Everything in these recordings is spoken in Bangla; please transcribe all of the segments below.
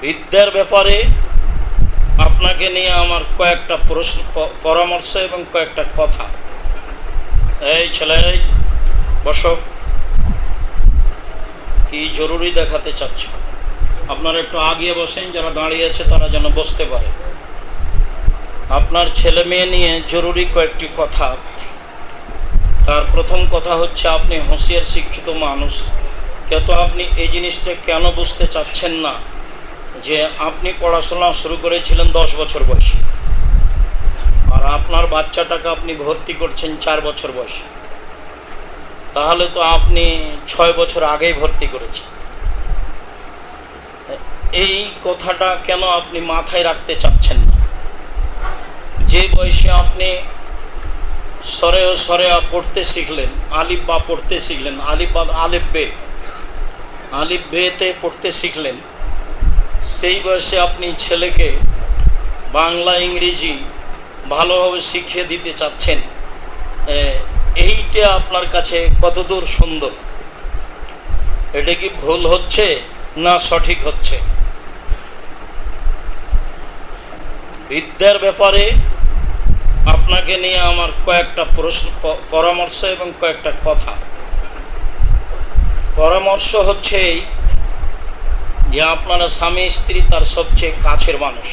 বিদ্যার ব্যাপারে আপনাকে নিয়ে আমার কয়েকটা প্রশ্ন পরামর্শ এবং কয়েকটা কথা। এই ছেলে এই বসো। কি জরুরি দেখাতে চাচ্ছ? আপনারা একটু আগিয়ে বসেন, যারা দাঁড়িয়ে আছে তারা যেন বসতে পারে। আপনার ছেলে মেয়ে নিয়ে জরুরি কয়েকটি কথা। তার প্রথম কথা হচ্ছে, আপনি হুঁশিয়ার শিক্ষিত মানুষ। কিন্তু আপনি এই জিনিসটা কেন বুঝতে চাচ্ছেন না? যে আপনি পড়াশোনা শুরু করেছিলেন দশ বছর বয়সে। আর আপনার বাচ্চাটাকে আপনি ভর্তি করছেন চার বছর বয়সে। তাহলে তো আপনি ছয় বছর আগেই ভর্তি করেছেন। এই কথাটা কেন আপনি মাথায় রাখতে চাচ্ছেন না? যে বয়সে আপনি সরে ও সরে পড়তে শিখলেন, আলিফ বা পড়তে শিখলেন, আলিফ বা আলিফ বে, আলিফ বেতে পড়তে শিখলেন সেই বয়সে আপনি ছেলেকে বাংলা ইংরেজি ভালোভাবে শিখিয়ে দিতে চাচ্ছেন এইটা আপনার কাছে কতদূর সুন্দর? এটা কি ভুল হচ্ছে না সঠিক হচ্ছে? বিদ্যার ব্যাপারে আপনাকে নিয়ে আমার কয়েকটা প্রশ্ন পরামর্শ এবং কয়েকটা কথা। পরামর্শ হচ্ছে এই যে আপনারা স্বামী, স্ত্রী তার সবচেয়ে কাছের মানুষ।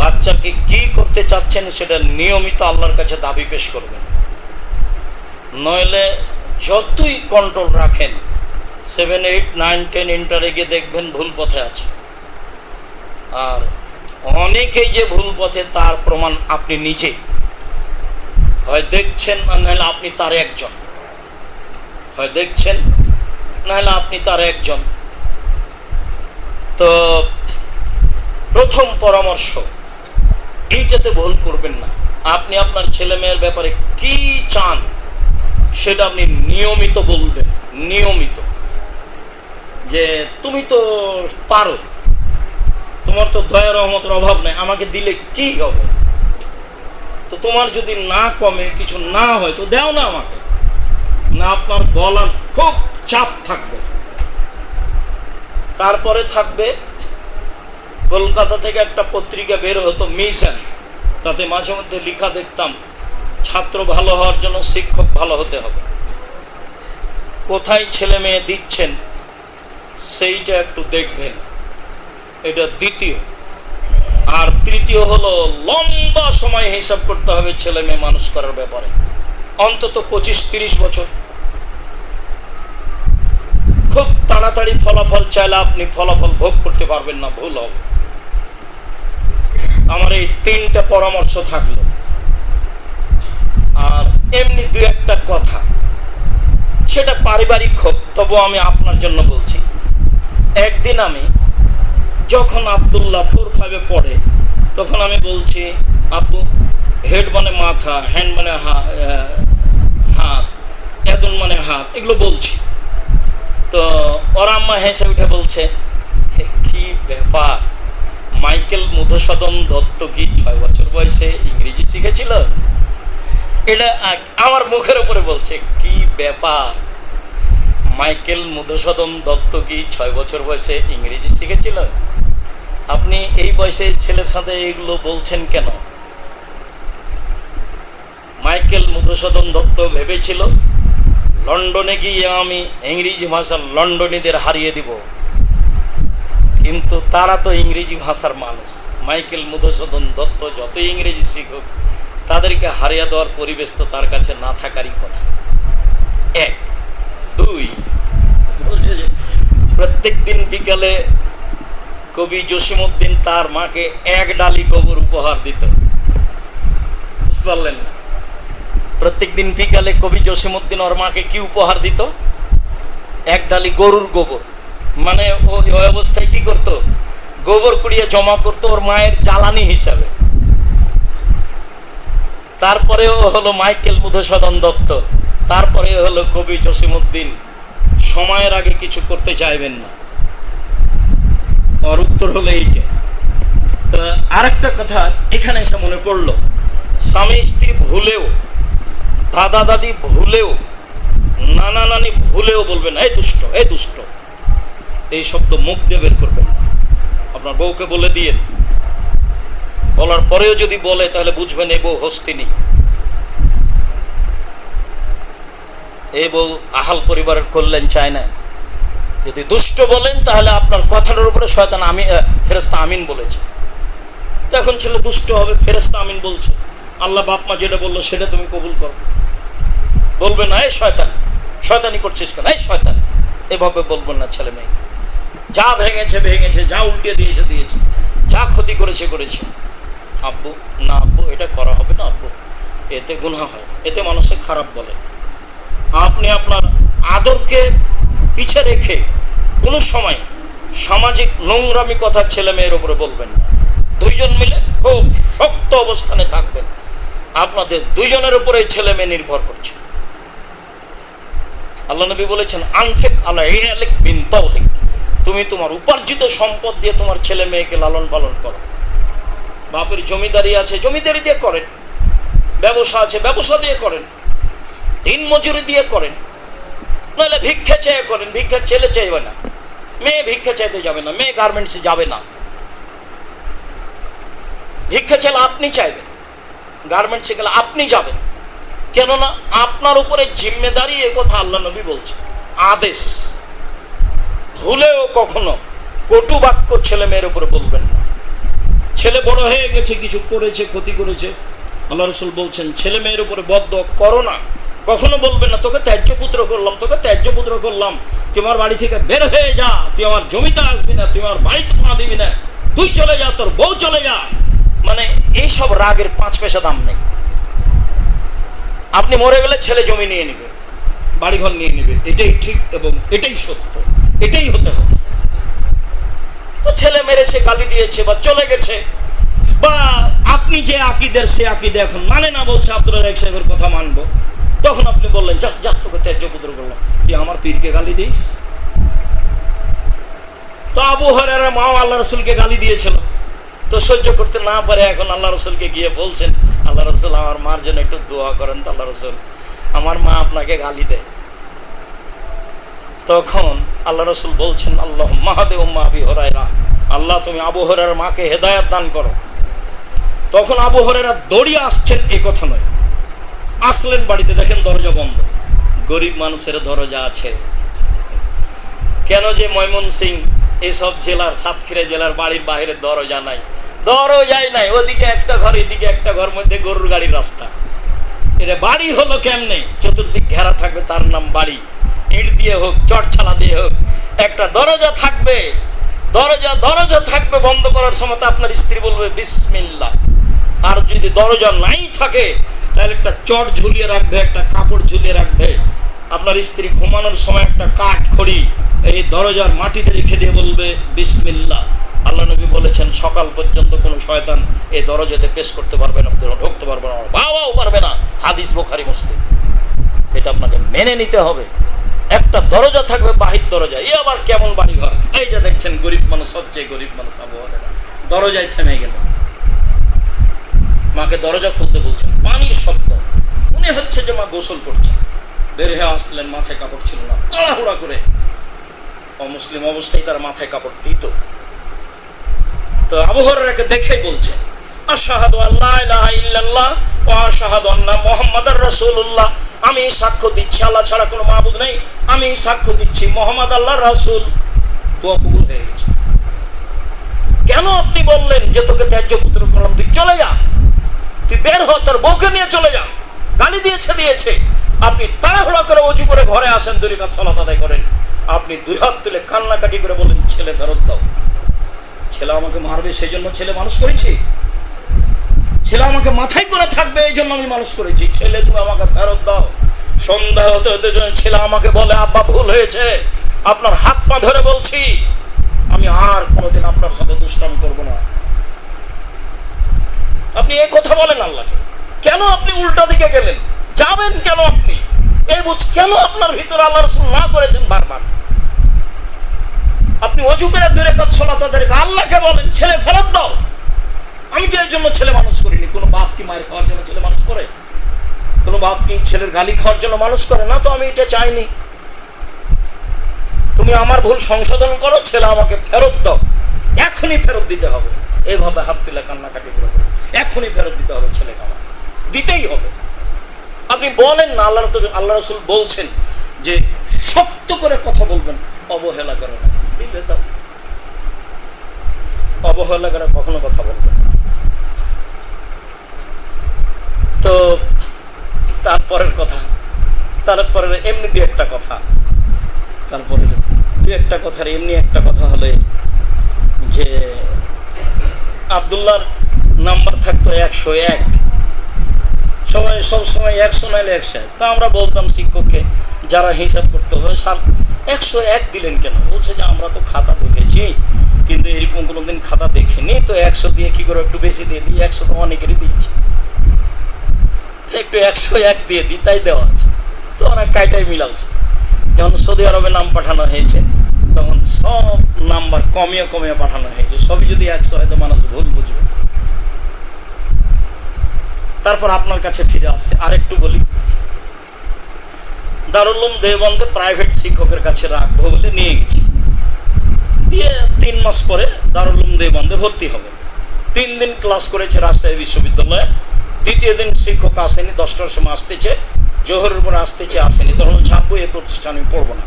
বাচ্চাকে কি করতে চাচ্ছেন সেটা নিয়মিত আল্লাহর কাছে দাবি পেশ করবেন। নইলে যতই কন্ট্রোল রাখেন সেভেন এইট নাইন টেন ইন্টারে গিয়ে দেখবেন ভুল পথে আছে। আর অনেকেই যে ভুল পথে তার প্রমাণ আপনি নিজে। হয় দেখছেন আর নাহলে আপনি তার একজন। হয় দেখছেন নাহলে আপনি তার একজন। তো প্রথম পরামর্শ, এইটাতে ভুল করবেন না। আপনি আপনার ছেলে মেয়ের ব্যাপারে কি চান সেটা আপনি নিয়মিত বলবেন, নিয়মিত। যে তুমি তো পারো, তোমার তো দয়া, রহমতের অভাব নেই, আমাকে দিলে কি হবে? তো তোমার যদি না কমে, কিছু না হয়, তো দাও না আমাকে। না, আপনার বলার খুব চাপ থাকবে। তারপরে থাকবে কলকাতা থেকে একটা পত্রিকা বের হতো মিশন। তাতে মাঝে মধ্যে লেখা দেখতাম, ছাত্র ভালো হওয়ার জন্য শিক্ষক ভালো হতে হবে। কোথায় ছেলে মেয়ে দিচ্ছেন, সেইটা একটু দেখবেন। এটা দ্বিতীয়। আর তৃতীয় হলো লম্বা সময় হিসাব করতে হবে ছেলে মেয়ে মানুষ করার ব্যাপারে। অন্তত পঁচিশ তিরিশ বছর। খুব তাড়াতাড়ি ফলাফল চাইলে আপনি ফলাফল ভোগ করতে পারবেন না, ভুল হবে। আমার এই তিনটা পরামর্শ থাকল। আর এমনি দু একটা কথা। সেটা পারিবারিক হোক, তবু আমি আপনার জন্য বলছি। একদিন আমি যখন আবদুল্লাহ ফোর ফাইভে পড়ে, তখন আমি বলছি, আপু, হেড মানে মাথা, হ্যান্ড মানে হাত এদন মানে হাত। এগুলো বলছি। তো ওর আম্মা হেসে উঠে বলছে "হে, কি ব্যাপার? মাইকেল মধুসূদন দত্ত কি ছয় বছর বয়সে ইংরেজি শিখেছিল? এটা আমার মুখের উপরে বলছে কি ব্যাপার? মাইকেল মধুসূদন দত্ত কি ছয় বছর বয়সে ইংরেজি শিখেছিল? আপনি এই বয়সে ছেলের সাথে এগুলো বলছেন কেন? মাইকেল মধুসূদন দত্ত ভেবেছিল লন্ডনে গিয়ে আমি ইংরেজি ভাষা লন্ডনীদের হারিয়ে দিব। কিন্তু তারা তো ইংরেজি ভাষার মানুষ। মাইকেল মধুসূদন দত্ত যত ইংরেজি শিখুক, তাদেরকে হারিয়ে দেওয়ার পরিবেশ তো তার কাছে না থাকারই কথা। এক। দুই। বলছে যে প্রত্যেক দিন বিকালে কবি জসিমউদ্দিন তার মাকে এক ডালি গোবর উপহার দিত। বুঝতে পারলেন না? প্রত্যেক দিন বিকালে কবি জসিমউদ্দিন ওর মাকে কি উপহার দিত? এক ডালি গরুর গোবর। মানে ওই অবস্থায় কি করতো? গোবর কুড়িয়ে জমা করতো ওর মায়ের জ্বালানি হিসাবে। তারপরে ও হলো মাইকেল মধুসূদন দত্ত। তারপরে হলো কবি জসিমউদ্দিন। সময়ের আগে কিছু করতে চাইবেন না। ওর উত্তর হলো এইটা। তো আরেকটা কথা এখানে এসে মনে পড়ল। স্বামী স্ত্রী ভুলেও দাদা দাদি ভুলেও নানা নানি ভুলেও বলবেন, এই দুষ্ট এই দুষ্ট। এই শব্দ মুখ দিয়ে বের করবেন আপনার বউকে বলে দিয়ে বলার পরেও যদি বলে, তাহলে বুঝবেন এই বউ হস্তিনী এই বউ আহাল পরিবারের কল্যাণ চায় না। যদি দুষ্ট বলেন, তাহলে আপনার কথাটার উপরে শয়তান আমি ফেরেস্তা আমিন বলেছে। এখন ছেলে দুষ্ট হবে ফেরেস্তা আমিন বলছে। আল্লাহ বাপ মা যেটা বলল, সেটা তুমি কবুল করো। বলবে না, এ শয়তান, শয়তানি করছিস কেন? এই শয়তান। এভাবে বলবেন না ছেলে মেয়ে। যা ভেঙেছে ভেঙেছে, যা উল্টে দিয়েছে দিয়েছে। যা ক্ষতি করেছে করেছে। আব্বু, না আব্বু, এটা করা হবে না আব্বু। এতে গুনাহ হয়। এতে মানুষে খারাপ বলে। আপনি আপনার আদরকে পিছে রেখে কোনো সময় সামাজিক নোংরামি কথা ছেলে মেয়ের উপরে বলবেন না। দুইজন মিলে খুব শক্ত অবস্থানে থাকবেন। আপনাদের দুইজনের উপরে ছেলে মেয়ে নির্ভর করছে। আল্লাহ নবী বলেছেন, আনফেক আলা তুমি তোমার উপার্জিত সম্পদ দিয়ে তোমার ছেলে মেয়েকে লালন পালন করো। বাপের জমিদারি আছে, জমিদারি দিয়ে করেন। ব্যবসা আছে, ব্যবসা দিয়ে করেন। দিন মজুরি দিয়ে করেন। নাহলে ভিক্ষা চেয়ে করেন ভিক্ষা ছেলে চাইবে না। মেয়ে ভিক্ষা চাইতে যাবে না, মেয়ে গার্মেন্টসে যাবে না। ভিক্ষা ছেলে আপনি চাইবেন। গার্মেন্টসে গেলে আপনি যাবেন। কেননা আপনার উপরে জিম্মেদারি এ কথা আল্লাহ নবী বলছে। আদেশ। ভুলেও কখনো কটু বাক্য ছেলে মেয়ের উপরে বলবেন না। ছেলে বড় হয়ে গেছে, কিছু করেছে, ক্ষতি করেছে। আল্লাহ রসুল বলছেন, ছেলে মেয়ের উপরে বদ্ধ করো না। কখনো বলবেন না, তোকে ত্যায্য পুত্র করলাম, তোকে ত্যায্য পুত্র করলাম। তুই আমার বাড়ি থেকে বের হয়ে যা। তুই আমার জমিতে আসবি না, তুই আমার বাড়িতে পা দিবি না। তুই চলে যা, তোর বউ চলে যা মানে এইসব রাগের পাঁচ পয়সা দাম নেই। আপনি মরে গেলে ছেলে জমি নিয়ে নেবে, বাড়িঘর নিয়ে নেবে, এটাই ঠিক এবং এটাই সত্য, এটাই হতে হবে। তো ছেলে মেরেছে গালি দিয়েছে বা চলে গেছে, বা আপনি যে আকিদের সে আকিদে এখন মানে না বলছে আব্দুল রাজাক সাহেবের কথা মানবো, তখন আপনি বললেন যাক যাক তোকে ত্যায্য পুত্র করলাম। তুই আমার পীরকে গালি দিস? তো আবু হরেরা মাও আল্লাহ রসুলকে গালি দিয়েছিল। তো সহ্য করতে না পারে এখন আল্লাহ রসুলকে গিয়ে বলছেন, আল্লাহ রসুল, আমার মার জন্য একটু দোয়া করেন তো আল্লাহ রসুল। আমার মা আপনাকে গালি দেয়। তখন আল্লাহ রসুল বলছেন আল্লাহ মাহাদেব মাহাবি হরাইরা আল্লাহ তুমি আবু হরের মাকে হেদায়াত দান করো। তখন আবু হরেরা দৌড়িয়ে আসছেন, এ কথা নয়। আসলেন বাড়িতে, দেখেন দরজা বন্ধ। গরিব মানুষের দরজা আছে। কেন যে ময়মন সিং এসব জেলার সাতক্ষীরা জেলার বাড়ির বাইরে দরজা নাই। দরজাই নাই, ওদিকে একটা ঘর, এদিকে একটা ঘর, মধ্যে গরুর গাড়ির রাস্তা। এটা বাড়ি হলো কেমনে? চতুর্দিক ঘেরা থাকবে, তার নাম বাড়ি। ইট দিয়ে হোক, চটছালা দিয়ে হোক, একটা দরজা থাকবে। দরজা দরজা থাকবে বন্ধ করার সময় আপনার স্ত্রী বলবে বিসমিল্লা আর যদি দরজা নাই থাকে, তাহলে একটা চট ঝুলিয়ে রাখবে, একটা কাপড় ঝুলিয়ে রাখবে। আপনার স্ত্রী ঘুমানোর সময় একটা কাঠ খড়ি এই দরজার মাটিতে রেখে দিয়ে বলবে বিসমিল্লা আল্লাহ নবী বলেছেন, সকাল পর্যন্ত কোনো শয়তান এই দরজাতে পেশ করতে পারবে না ঢুকতে পারবে না বাবাও পারবে না। হাদিস বোখারি, মুসলিম। এটা আপনাকে মেনে নিতে হবে। একটা দরজা থাকবে বাহির দরজা এ আবার কেমন বাড়ি ঘর এই যে দেখছেন, গরিব মানুষ, সবচেয়ে গরিব মানুষ আবহাওয়া দরজায় থেমে গেল। মাকে দরজা খুলতে বলছেন, পানির শব্দ। মনে হচ্ছে যে মা গোসল করছে বের হয়ে আসলেন, মাথায় কাপড় ছিল না, তাড়াহুড়া করে অমুসলিম অবস্থায় তার মাথায় কাপড় দিত। তো আবহাওয়াকে দেখেই বলছে, আশাহাদু আল্লাহ ইলাহা ইল্লাল্লাহ ওয়া আশাহাদু আন্না মুহাম্মাদার রাসূলুল্লাহ। আমি সাক্ষ্য দিচ্ছি, আল্লাহ ছাড়া কোনো মাবুদ নেই। আমি সাক্ষ্য দিচ্ছি মোহাম্মদ আল্লাহর রাসূল। তো কবুল হয়ে গেছে কেন আপনি বললেন যে তোকে ত্যায্য পুত্র করলাম তুই চলে যা? তুই বের হ, তোর বউকে নিয়ে চলে যা। গালি দিয়েছে দিয়েছে। আপনি তাড়াহুড়া করে অজু করে ঘরে আসেন, দুই কাজ সলাত আদায় করেন। আপনি দুই হাত তুলে কান্নাকাটি করে বলেন ছেলে ফেরত দাও। ছেলে আমাকে মারবে, সেই জন্য ছেলে মানুষ করেছি। ছেলে আমাকে মাথায় করে থাকবে, এই জন্য আমি মানুষ করেছি। ছেলে, তুমি আমাকে ফেরত দাও। সন্ধ্যা হতে হতে ছেলে আমাকে বলে, আব্বা, ভুল হয়েছে। আপনার হাত পা ধরে বলছি। আমি আর কোনোদিন আপনার সাথে দুষ্টাম করব না। আপনি এই কথা বলেন আল্লাহকে। কেন আপনি উল্টা দিকে গেলেন? যাবেন কেন আপনি? এই বুঝ কেন আপনার ভিতরে আল্লাহ রসুল না করেছেন বারবার? আপনি অজু করে দূরে কাজ ছলা তাদের আল্লাহকে বলেন, ছেলে ফেরত দাও। আমি তো এর জন্য ছেলে মানুষ করিনি। কোনো বাপ কি মায়ের খাওয়ার জন্য ছেলে মানুষ করে? কোনো বাপ কি ছেলের গালি খাওয়ার জন্য মানুষ করে? না তো আমি এটা চাইনি। তুমি আমার ভুল সংশোধন করো, ছেলে আমাকে ফেরত দাও। এখনই ফেরত দিতে হবে। এইভাবে হাত তুলে কান্নাকাটি করে এখনই ফেরত দিতে হবে ছেলেকে আমাকে। দিতেই হবে। আপনি বলেন না আল্লাহ আল্লাহ রসুল বলছেন যে, শক্ত করে কথা বলবেন, অবহেলা করে না। দিলে অবহেলা করে কখনো কথা বলবেন না। তো তারপরের কথা তারপরে এমনি দু একটা কথা। তারপরে দু একটা কথার এমনি একটা কথা হলে যে আবদুল্লাহর নাম্বার থাকতো একশো এক। সময়, সব সময় একশো নাইলে একশো তা আমরা বলতাম শিক্ষককে, যারা হিসাব করতে হবে সার একশো এক দিলেন কেন? বলছে যে, আমরা তো খাতা দেখেছি, কিন্তু এরকম কোনোদিন খাতা দেখিনি, তো একশো দিয়ে কি করে একটু বেশি দিয়ে দিই? একশো তো অনেকেরই দিয়েছি। একটু একশো এক দিয়ে দিই, তাই দেওয়া আছে। তো ওরা কাইটাই মিলালছে যখন সৌদি আরবে নাম পাঠানো হয়েছে, তখন সব নাম্বার কমিয়ে কমিয়ে পাঠানো হয়েছে। সবই যদি একশো হয়তো মানুষ ভুল বুঝবে। তারপর আপনার কাছে ফিরে আসছে। আরেকটু বলি। দারুল্লুম দেবন্দে প্রাইভেট শিক্ষকের কাছে রাখব বলে নিয়ে গেছি। দিয়ে তিন মাস পরে দারুল্লুম দেবন্দে ভর্তি হবে। তিন দিন ক্লাস করেছে রাজশাহী বিশ্ববিদ্যালয়ে। দ্বিতীয় দিন শিক্ষক আসেনি, দশটার সময় আসতেছে। জোহরের উপর আসতেছে, আসেনি। তখন ছাপবো এই প্রতিষ্ঠানে আমি পড়ব না।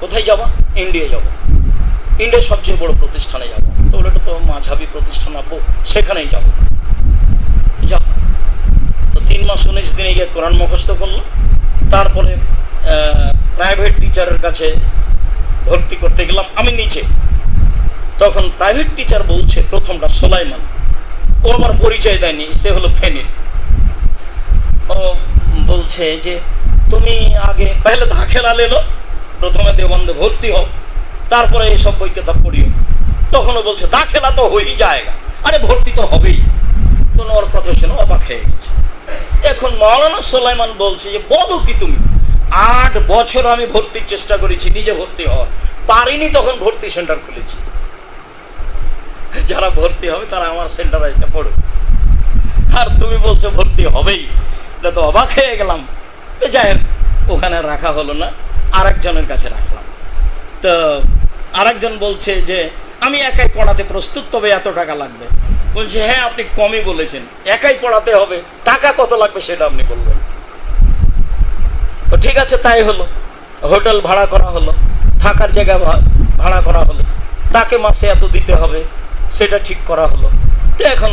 কোথায় যাব? ইন্ডিয়া যাব। ইন্ডিয়ার সবচেয়ে বড় প্রতিষ্ঠানে যাব। তো এটা তো মাঝাবি প্রতিষ্ঠান, আব্বু। সেখানেই যাব। যা তিন মাস উনিশ দিনে গিয়ে কোরআন মুখস্থ করল। তারপরে প্রাইভেট টিচারের কাছে ভর্তি করতে গেলাম আমি নিচে তখন প্রাইভেট টিচার বলছে প্রথমটা সোলাইমান। ও আমার পরিচয় দেয়নি, সে হলো ফেনির। ও বলছে যে, তুমি আগে পহলে দাখেলা লেলো প্রথমে দেবন্দে ভর্তি হও, তারপরে এইসব বই কিতাব পড়িও তখনও বলছে, দাখেলা তো হয়েই যায়গা আরে ভর্তি তো হবেই। কোনো ওর কথা শুনে অবাক হয়ে গেছে। এখন মৌলানা সোলাইমান বলছে যে, বলো কি তুমি? আট বছর আমি ভর্তির চেষ্টা করেছি, নিজে ভর্তি হওয়ার। পারিনি তখন ভর্তি সেন্টার খুলেছি। যারা ভর্তি হবে তারা আমার সেন্টারে এসে পড়ো আর তুমি বলছো ভর্তি হবেই। এটা তো অবাক হয়ে গেলাম। তো যাই ওখানে রাখা হলো না। আরেকজনের কাছে রাখলাম। তো আরেকজন বলছে যে, আমি একাই পড়াতে প্রস্তুত, তবে এত টাকা লাগবে। বলছে হ্যাঁ আপনি কমই বলেছেন। একাই পড়াতে হবে। টাকা কত লাগবে সেটা আপনি বলবেন। তো ঠিক আছে, তাই হলো। হোটেল ভাড়া করা হলো। থাকার জায়গা ভাড়া করা হলো। তাকে মাসে এত দিতে হবে, সেটা ঠিক করা হলো। তো এখন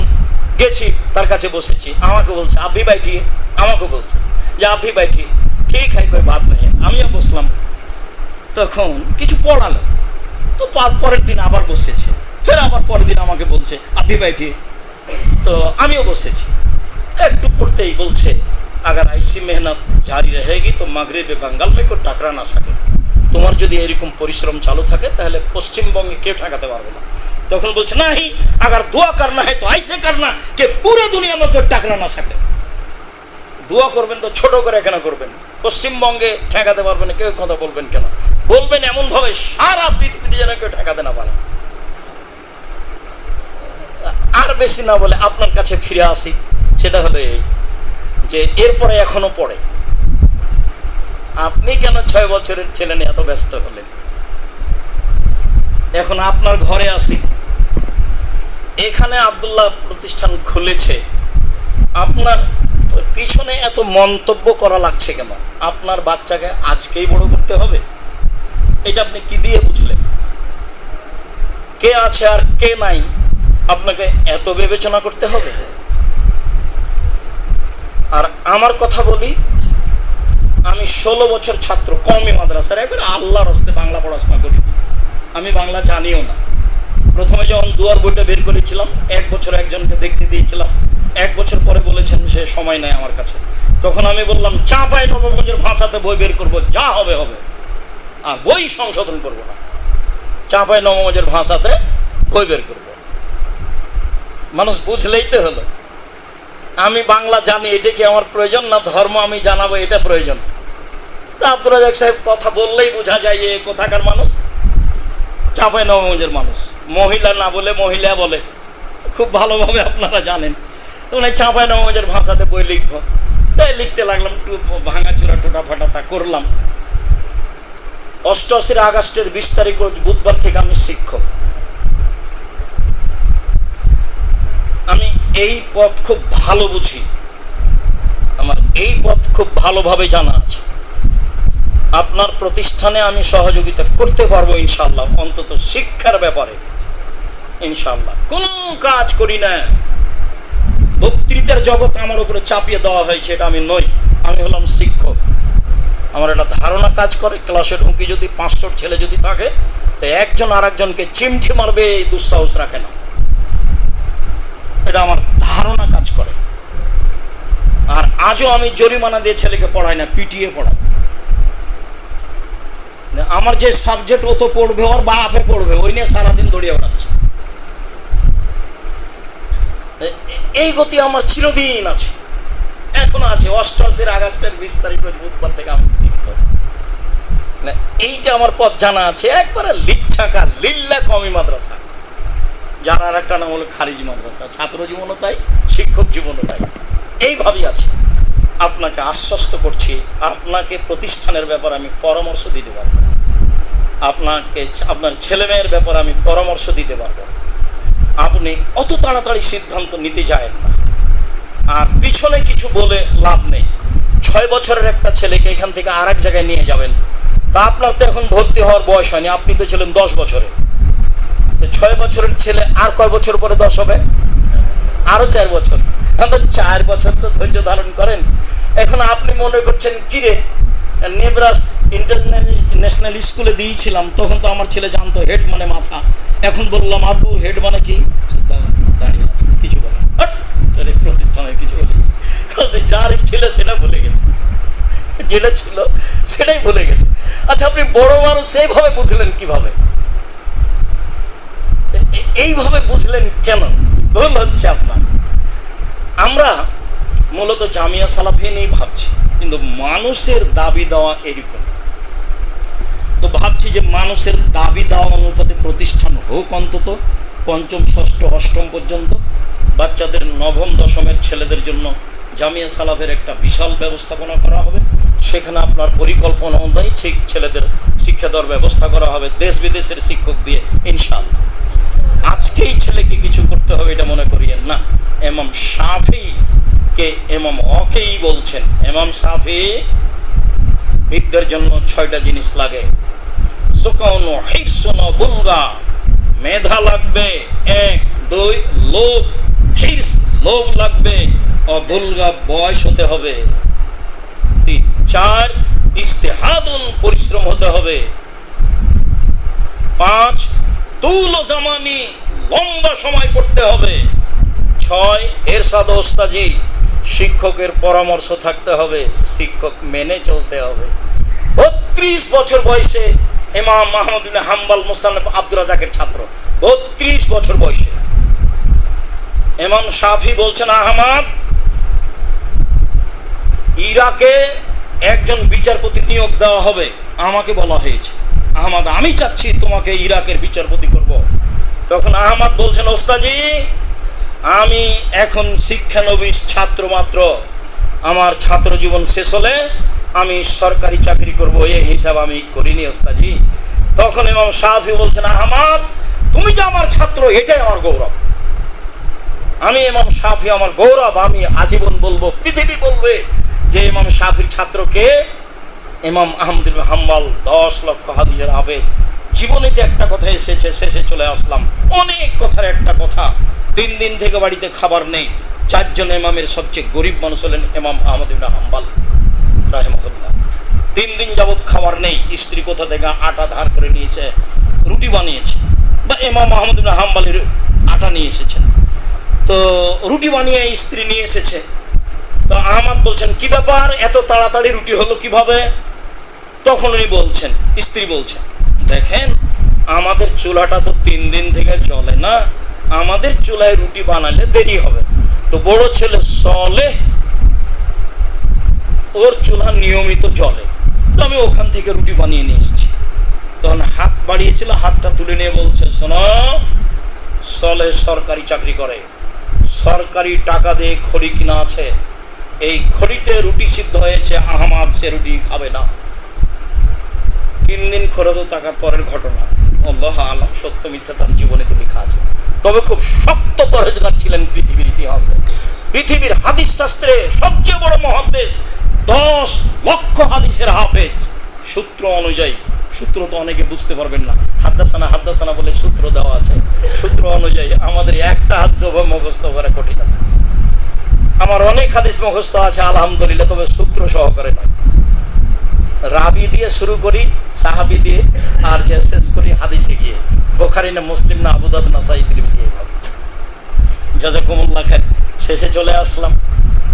গেছি, তার কাছে বসেছি। আমাকে বলছে আপনি বাইঠিয়ে আমাকে বলছে, যে আপনি বাইঠিয়ে ঠিক। হয়, কই বাদ নেই। আমিও বসলাম। তখন কিছু পড়ালো। তো পার- পরের দিন আবার বসেছে। ফের আবার পরের দিন আমাকে বলছে আপনি ভাইটি তো আমিও বসেছি। একটু পড়তেই বলছে, আগার আইসি মেহনত জারি রহেগি, তো মাগরেবে বাঙ্গাল মে কেউ টাকরা না থাকে। তোমার যদি এরকম পরিশ্রম চালু থাকে, তাহলে পশ্চিমবঙ্গে কেউ ঠেকাতে পারবে না। তখন বলছে না আগার দোয়া করনা হয় তো আইসে কার না কে পুরো দুনিয়া মধ্যে টাকরা না থাকে। দোয়া করবেন তো ছোট করে কেন করবেন? পশ্চিমবঙ্গে ঠেকাতে পারবেন কেউ কথা বলবেন কেন? বলবেন এমনভাবে সারা পৃথিবীতে যেন কেউ ঠেকাতে না পারে। বেশি না বলে আপনার কাছে ফিরে আসি, সেটা হলো এই যে এরপরে এখনও পড়ে। আপনি কেন ছয় বছরের ছেলে নিয়ে এত ব্যস্ত হলেন? এখন আপনার ঘরে আসি। এখানে আব্দুল্লাহ প্রতিষ্ঠান খুলেছে। আপনার পিছনে এত মন্তব্য করা লাগছে কেন? আপনার বাচ্চাকে আজকেই বড় করতে হবে? এটা আপনি কি দিয়ে বুঝলেন? কে আছে আর কে নাই? আপনাকে এত বিবেচনা করতে হবে? আর আমার কথা বলি, আমি ষোলো বছর ছাত্র, কমই মাদ্রাসার, একবার আল্লাহর হস্তে বাংলা পড়াশোনা করি। আমি বাংলা জানিও না। প্রথমে যখন দুয়ার বইটা বের করেছিলাম, এক বছর একজনকে দেখতে দিয়েছিলাম। এক বছর পরে বলেছেন সে সময় নেই আমার কাছে। তখন আমি বললাম চা চাপাই নবগঞ্জের ভাষাতে বই বের করব, যা হবে হবে। আর বই সংশোধন করব না। চাপাই নবগঞ্জের ভাষাতে বই বের করব। মানুষ বুঝলেই তো হলো। আমি বাংলা জানি, এটা কি আমার প্রয়োজন না ধর্ম আমি জানাব, এটা প্রয়োজন। তা আব্দুল রাজাক সাহেব কথা বললেই বোঝা যায় এ কোথাকার মানুষ? চাপাই নবগঞ্জের মানুষ। মহিলা না বলে মহিলা বলে। খুব ভালোভাবে আপনারা জানেন। মানে চাপাই নবগঞ্জের ভাষাতে বই লিখব তাই লিখতে লাগলাম, একটু ভাঙাচোরা টোটা ফাটা তা করলাম। অষ্টআশির আগস্টের বিশ তারিখ বুধবার থেকে আমি শিক্ষক। আমি এই পথ খুব ভালো বুঝি। আমার এই পথ খুব ভালোভাবে জানা আছে। আপনার প্রতিষ্ঠানে আমি সহযোগিতা করতে পারব ইনশাল্লাহ অন্তত শিক্ষার ব্যাপারে। ইনশাল্লাহ কোনো কাজ করি না। বক্তৃতার জগৎ আমার উপরে চাপিয়ে দেওয়া হয়েছে, এটা আমি নই। আমি হলাম শিক্ষক। আমার একটা ধারণা কাজ করে ক্লাসের উঁকি যদি পাঁচশোর ছেলে যদি থাকে, তো একজন আর একজনকে চিমঠি মারবে, দুঃসাহস রাখে না। এটা আমার ধারণা কাজ করে। আর আজও আমি জরিমানা দিয়ে ছেলেকে পড়াই না পিটিয়ে পড়াই। আমার যে সাবজেক্ট ও তো পড়বে ওর বাপে পড়বে ওই নিয়ে সারাদিন দৌড়িয়ে বেড়াচ্ছে। এই গতি আমার চিরদিন আছে। এখনও আছে অষ্টআশির আগস্টের বিশ তারিখ বুধবার থেকে আমি না, এইটা আমার পথ জানা আছে একবারে লিচ্ছাকা লিল্লা কমি মাদ্রাসা। যার আর একটা নাম হলো খারিজ মাদ্রাসা। ছাত্র জীবনও তাই, শিক্ষক জীবনও তাই। এইভাবেই আছে। আপনাকে আশ্বস্ত করছি, আপনাকে প্রতিষ্ঠানের ব্যাপারে আমি পরামর্শ দিতে পারব। আপনাকে আপনার ছেলেমেয়ের ব্যাপারে আমি পরামর্শ দিতে পারব। আপনি অত তাড়াতাড়ি সিদ্ধান্ত নিতে যায় না। আর পিছনে কিছু বলে লাভ নেই। ছয় বছরের একটা ছেলেকে এখান থেকে আর এক জায়গায় নিয়ে যাবেন। তা আপনার তো এখন ভর্তি হওয়ার বয়স হয়নি, আপনি তো ছিলেন দশ বছরে। ছয় বছরের ছেলে আর কয় বছর পরে দশ হবে? আরও চার বছর। চার বছর তো ধৈর্য ধারণ করেন। এখন আপনি মনে করছেন, কি রে? নেবরাস ইন্টারন্যাশনাল স্কুলে দিয়েছিলাম, তখন তো আমার ছেলে জানতো, হেড মানে মাথা। এখন বললাম, আব্বু, হেড মানে কি? দাঁড়িয়ে আছে, কিছু বলে। প্রতিষ্ঠানের কিছু বলে। যার ছিল সেটা ভুলে গেছে। যেটা ছিল সেটাই ভুলে গেছে। আচ্ছা আপনি বড় মানুষ, সেইভাবে বুঝলেন কীভাবে? এইভাবে বুঝলেন কেন? ভুল হচ্ছে আপনার, আমরা মূলত জামিয়া সালাফি নিয়েই ভাবছি, কিন্তু মানুষের দাবি দেওয়া এরকম। তো ভাবছি যে মানুষের দাবি দেওয়া অনুপাতে প্রতিষ্ঠান হোক অন্তত পঞ্চম, ষষ্ঠ, অষ্টম পর্যন্ত বাচ্চাদের নবম, দশমের ছেলেদের জন্য জামিয়া সালাফের একটা বিশাল ব্যবস্থাপনা করা হবে। সেখানে আপনার পরিকল্পনা অনুযায়ী ছেলেদের শিক্ষা দেওয়ার ব্যবস্থা করা হবে, দেশ বিদেশের শিক্ষক দিয়ে, ইনশাআল্লাহ। আজকেই ছেলেকে কিছু করতে হবে এটা মনে করিয়েন না। এমাম সাফি কে এমাম অকেই বলছেন, এমাম সাফি বিদ্যার জন্য ছয়টা জিনিস লাগে। সুকাউন হিসন বুলগা মেধা লাগবে, এক, দুই, লোভ হিস লোভ লাগবে অবুলগা বয়স হতে হবে। তিন, চার ইস্তেহাদুন পরিশ্রম হতে হবে। পাঁচ তুল জামানি লম্বা সময় পড়তে হবে। ছয় ওস্তাজি, শিক্ষকের পরামর্শ থাকতে হবে, শিক্ষক মেনে চলতে হবে। বত্রিশ বছর বয়সে ইমাম মাহমুদিন হাম্বাল মুসান্নফ আব্দুর রাজাকের ছাত্র। বত্রিশ বছর বয়সে। ইমাম সাফি বলছেন, আহমদ, ইরাকে একজন বিচারপতি নিয়োগ দেওয়া হবে। আমাকে বলা হয়েছে। আহমদ, আমি চাচ্ছি তোমাকে ইরাকের বিচারপতি করব। তখন আহমদ বলছেন ওস্তাজি আমি এখন শিক্ষানবিশ ছাত্র মাত্র। আমার ছাত্র জীবন শেষ হলে আমি সরকারি চাকরি করব, এই হিসাব আমি করিনি ওস্তাজি তখন এবং সাহাফি বলছেন, আহমদ, তুমি যে আমার ছাত্র, এটাই আমার গৌরব। আমি ইমাম সাফি আমার গৌরব, আমি আজীবন বলব, পৃথিবী বলবে যে ইমাম সাফির ছাত্রকে ইমাম আহমদুল হাম্বাল দশ লক্ষ হাদিসের আবেগ। জীবনেতে একটা কথা এসেছে, শেষে চলে আসলাম। অনেক কথার একটা কথা। তিন দিন থেকে বাড়িতে খাবার নেই। চারজন ইমামের সবচেয়ে গরিব মানুষ হলেন ইমাম আহমদুল হাম্বাল রাহেমহল্লা তিন দিন যাবৎ খাবার নেই। স্ত্রী কোথা থেকে আটা ধার করে নিয়েছে, রুটি বানিয়েছে, বা ইমাম আহমদুল হাম্বালের আটা নিয়ে এসেছেন। তো রুটি বানিয়ে স্ত্রী নিয়ে এসেছে। তো আহমদ বলছেন, কি ব্যাপার? এত তাড়াতাড়ি রুটি হলো কীভাবে? তখন উনি বলছেন, স্ত্রী বলছেন, দেখেন, আমাদের চুলাটা তো তিন দিন থেকে চলে না, আমাদের চুলায় রুটি বানালে দেরি হবে। তো বড় ছেলে চলে ওর চুলা নিয়মিত চলে তো আমি ওখান থেকে রুটি বানিয়ে নিয়ে এসেছি। তখন হাত বাড়িয়েছিল, হাতটা তুলে নিয়ে বলছে, শোনো, সলে সরকারি চাকরি করে। সরকারি টাকা দিয়ে খড়ি কিনা আছে। এই খড়িতে রুটি সিদ্ধ হয়েছে, আহমাদ সে রুটি খাবে না। তিন দিন খরচ টাকার পরের ঘটনা। আল্লাহ আলম, সত্য মিথ্যা তার জীবনীতে লেখা আছে তবে খুব শক্ত পরেজগার ছিলেন পৃথিবীর ইতিহাসে। পৃথিবীর হাদিস শাস্ত্রে সবচেয়ে বড় মহাদেশ দশ লক্ষ হাদিসের হাফেজ। সূত্র অনুযায়ী, সূত্র তো অনেকে বুঝতে পারবেন না। হাদ্দাসানা হাদ্দাসানা বলে সূত্র দেওয়া আছে। সূত্র অনুযায়ী আমাদের একটা হাদিস ওভাবে মুখস্থ করা কঠিন আছে। আমার অনেক হাদিস মুখস্থ আছে, আলহামদুলিল্লাহ, তবে সূত্র সহকারে নয়। রাবি দিয়ে শুরু করি, সাহাবি দিয়ে, আর যে শেষ করি হাদিসে গিয়ে। বোখারি না মুসলিম না আবুদাদ না সাই তিরমিজি এইভাবে। জাজাকুমুল্লাহ শেষে চলে আসলাম।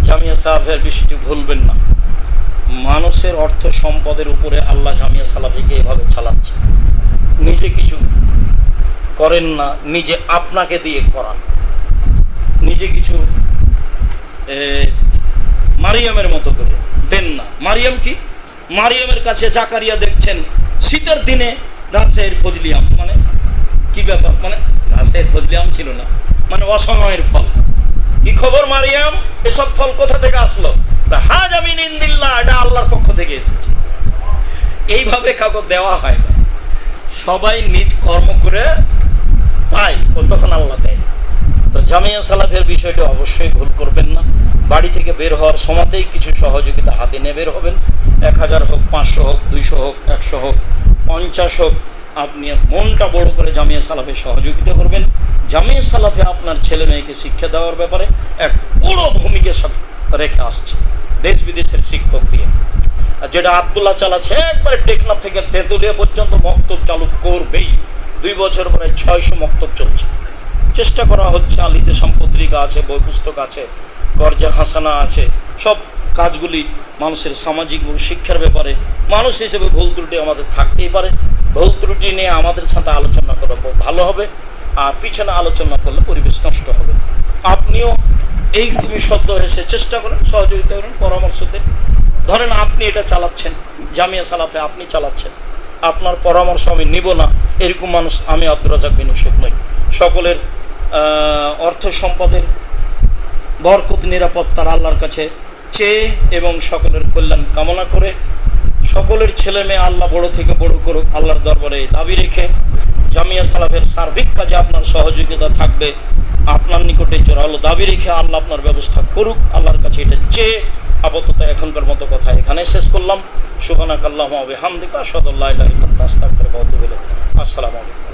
জামিয়া সাহাবের বিষয়টি ভুলবেন না। মানুষের অর্থ সম্পদের উপরে আল্লাহ জামিয়া সালাফিকে এভাবে চালাচ্ছে। নিজে কিছু করেন না, নিজে আপনাকে দিয়ে করান। নিজে কিছু মারিয়ামের মতো করে। দেন না। মারিয়াম কি? মারিয়ামের কাছে জাকারিয়া দেখছেন, শীতের দিনে রাজশাহীর ফজলিয়াম। মানে কি ব্যাপার? মানে রাজশাহীর ফজলিয়াম ছিল না। মানে অসময়ের ফল। কি খবর মারিয়াম? এসব ফল কোথা থেকে আসলো? হাজ আমিন ইন্দিল্লাহ, এটা আল্লাহর পক্ষ থেকে এসেছে। এইভাবে কাউকে দেওয়া হয় না। সবাই নিজ কর্ম করে পায় ও তখন আল্লাহ দেয়। তো জামিয়া সালাফের বিষয়টা অবশ্যই ভুল করবেন না। বাড়ি থেকে বের হওয়ার সময়তেই কিছু সহযোগিতা হাতে নিয়ে বের হবেন। এক হাজার হোক, পাঁচশো হোক, দুইশো হোক, একশো হোক, পঞ্চাশ হোক, আপনি মনটা বড় করে জামিয়া সালাফে সহযোগিতা করবেন। জামিয়া সালাফে আপনার ছেলে মেয়েকে শিক্ষা দেওয়ার ব্যাপারে এক বড় ভূমিকা সব রেখে আসছে দেশ বিদেশের শিক্ষক দিয়ে। আর যেটা আবদুল্লাহ চালাচ্ছে একবারে টেকনাফ থেকে তেঁতুলিয়া পর্যন্ত মক্তব চালু করবেই। দুই বছর পরে ছয়শো মক্তব চলছে। চেষ্টা করা হচ্ছে আলিতে সম্পত্রিকা আছে বই পুস্তক আছে কর্জা হাসানা আছে, সব কাজগুলি মানুষের সামাজিক ও শিক্ষার ব্যাপারে মানুষ হিসেবে ভুল ত্রুটি আমাদের থাকতেই পারে। ভুল ত্রুটি নিয়ে আমাদের সাথে আলোচনা করা ভালো হবে আর পিছনে আলোচনা করলে পরিবেশ নষ্ট হবে। আপনিও এইরকমই সদ্য এসে চেষ্টা করেন, সহযোগিতা করেন, পরামর্শ দেন। ধরেন আপনি এটা চালাচ্ছেন, জামিয়া সালাফে আপনি চালাচ্ছেন। আপনার পরামর্শ আমি নিব না, এরকম মানুষ আমি আব্দুর রাজাক বিন সকলের অর্থ সম্পদের বরকত নিরাপত্তার আল্লাহর কাছে চেয়ে এবং সকলের কল্যাণ কামনা করে সকলের ছেলে মেয়ে আল্লাহ বড় থেকে বড় করুক, আল্লাহর দরবারে দাবি রেখে জামিয়া সালাফের সার্বিক কাজে আপনার সহযোগিতা থাকবে। আপনার নিকটে জোরালো দাবি রেখে আল্লাহ আপনার ব্যবস্থা করুক, আল্লাহর কাছে এটা চেয়ে আপাতত এখনকার মতো কথা এখানে শেষ করলাম। সুবানাক আল্লাহ হামদিকা সদল্লাহ আসসালামু আলাইকুম।